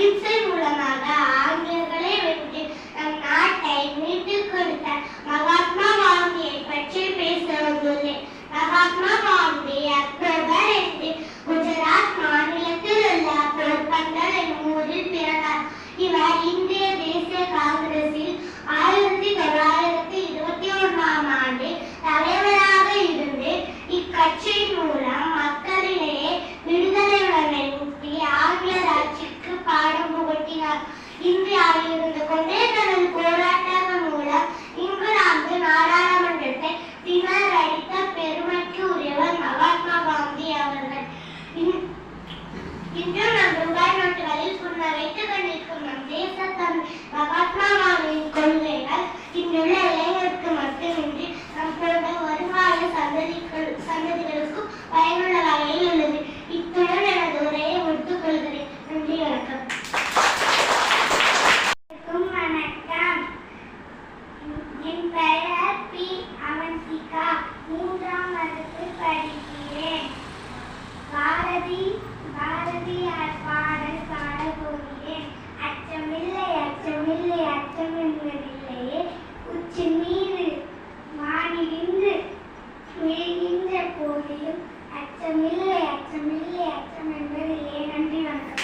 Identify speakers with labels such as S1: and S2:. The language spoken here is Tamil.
S1: அகிம்சை மூலமாக இந்தியாவில் ரூபாய் நோட்டுகளில் புண்ண வைத்துக் கொண்டிருக்கும் நம் தேசத்தன் மகாத்மா இன்றுள்ள இளைஞருக்கு மட்டுமின்றி நம் போன்ற வருங்கால சந்ததிகள் சந்ததிகளுக்கும் பயனுள்ளதாக
S2: பாரதி பாரதியார் பாடல் பாட போகிறேன் அச்சமில்லை அச்சமில்லை அச்சம் என்பதில்லையே. உச்சி மீது மாநின்று விழுகின்ற போதிலும் அச்சமில்லை அச்சமில்லை அச்சம் என்பதில்லையே. நன்றி வணக்கம்.